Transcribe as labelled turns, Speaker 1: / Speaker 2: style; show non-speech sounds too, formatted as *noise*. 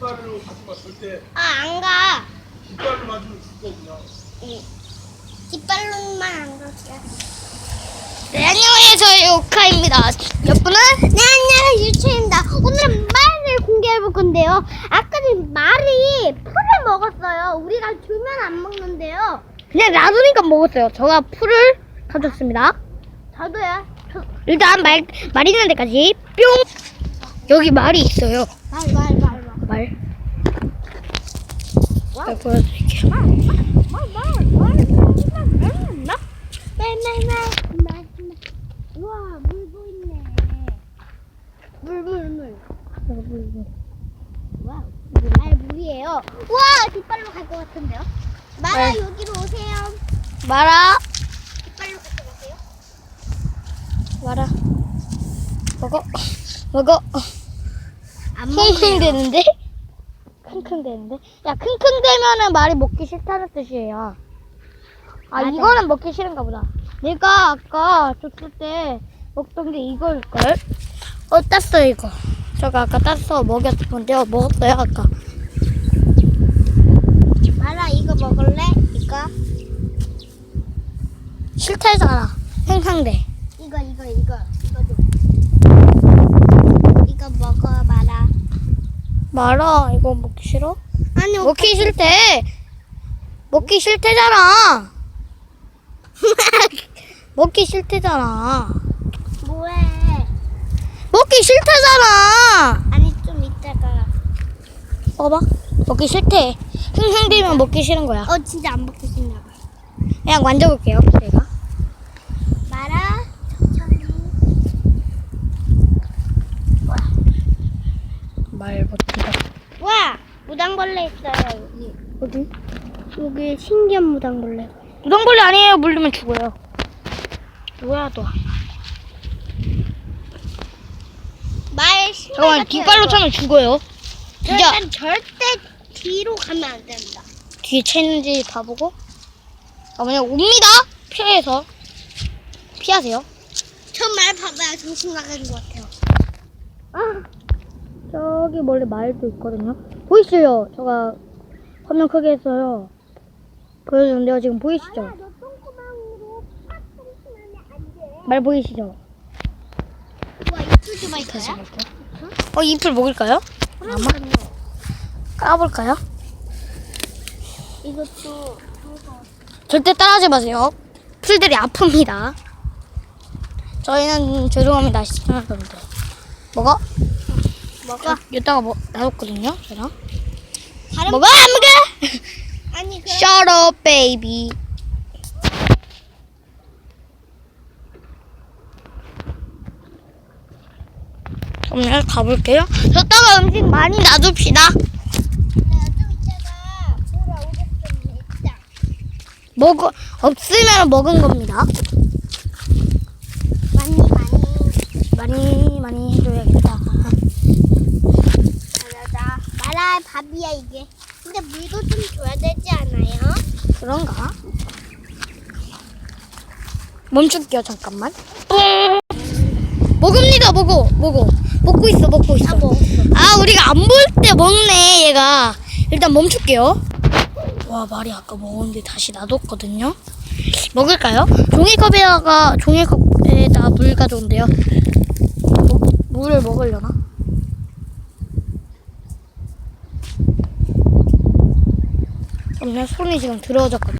Speaker 1: 깃발로 가지 마 절대
Speaker 2: 아, 안 가.
Speaker 1: 깃발로 맞으면 죽어 그냥
Speaker 2: 응. 뒷발로만 안 갈게. 네, 안녕하세요. 오카입니다. 여러분은 네, 안녕하세요. 유채입니다. 오늘은 말을 공개해 볼 건데요. 아까는 말이 풀을 먹었어요. 우리가 주면 안 먹는데요. 그냥 놔두니까 먹었어요. 제가 풀을 가졌습니다. 저도요. 저... 일단 말, 말 있는 데까지 뿅! 여기 말이 있어요. 말, 말, 말, 말. 제가 와. 마라
Speaker 3: 네.
Speaker 2: 오세요.
Speaker 3: 마라. 먹어. 먹어. 힘힘 되는데? 되는데. 야 킁킁 되면은 말이 먹기 싫다는 뜻이에요. 아
Speaker 2: 맞아.
Speaker 3: 이거는 먹기 싫은가 보다. 내가 아까 줬을 때 먹던 게 이거일걸? 어 땄어 이거. 제가 아까 땄어. 먹였는데요 먹었어요 아까.
Speaker 2: 마라, 이거 먹을래? 이거?
Speaker 3: 싫다잖아대
Speaker 2: 이거, 이거, 이거. 이거 줘. 이거 먹어, 마라.
Speaker 3: 말아. 이거 먹기 싫어?
Speaker 2: 아니,
Speaker 3: 먹기 싫대. 먹기 싫대잖아. *laughs* 먹기 싫대잖아.
Speaker 2: 뭐해?
Speaker 3: 먹기 싫대잖아.
Speaker 2: 아니, 좀 이따가.
Speaker 3: 먹어봐. 먹기 싫대. 흥흥대면 먹기 싫은 거야.
Speaker 2: 어, 진짜 안 먹겠습니다.
Speaker 3: 그냥 만져볼게요. 제가
Speaker 2: 마라, 천천히.
Speaker 3: 말 못한다
Speaker 2: 와! 무당벌레 있어요, 여기.
Speaker 3: 어디?
Speaker 2: 여기 신기한 무당벌레.
Speaker 3: 무당벌레 아니에요 물리면 죽어요 뭐야 너
Speaker 2: 말 신발
Speaker 3: 잠깐만
Speaker 2: 같아요,
Speaker 3: 뒷발로
Speaker 2: 이거.
Speaker 3: 차면 죽어요 진짜
Speaker 2: 일단 절대 뒤로 가면 안 됩니다.
Speaker 3: 뒤에 채는지 봐보고 아 그냥 옵니다 피해서 피하세요
Speaker 2: 저말 봐봐요. 정신 나가는 것 같아요.
Speaker 3: 아, 저기 멀리 말도 있거든요. 보이시죠? 제가 화면 크게 했어요. 보여주는데요. 지금 보이시죠? 말 보이시죠?
Speaker 2: 와, 이틀 좀
Speaker 3: 다시
Speaker 2: 할까요?
Speaker 3: 볼게요. 어, 잎을 먹을까요?
Speaker 2: 그럼요.
Speaker 3: 까볼까요?
Speaker 2: 이것도
Speaker 3: 절대 따라하지 마세요. 풀들이 아픕니다. 저희는 죄송합니다. *laughs* 시청자분들. 먹어?
Speaker 2: 먹어.
Speaker 3: 이따가 뭐, 놔뒀거든요. 저랑.
Speaker 2: 다른
Speaker 3: 먹어, 안 먹어? *laughs*
Speaker 2: 아니 그럼
Speaker 3: Shut up, baby. 그럼 내가 가볼게요. 저따가 음식 많이 놔둡시다.
Speaker 2: 돌아오겠습니다.
Speaker 3: 먹어 없으면 먹은 겁니다.
Speaker 2: 많이 많이
Speaker 3: 많이 해줘야겠다.
Speaker 2: 잘하다. 마라 밥이야 이게. 근데 물도 좀 줘야 되지 않아요?
Speaker 3: 그런가? 멈출게요 잠깐만. 먹습니다 먹어 먹어 먹고 있어 먹고 있어. 아 우리가 안 볼 때 먹네 얘가. 일단 멈출게요. 와 말이 아까 먹었는데 다시 놔뒀거든요. 먹을까요? 종이컵에다가 종이컵에다 물 가져온대요. 뭐, 물을 먹으려나? 내 손이 지금 들어졌거든요.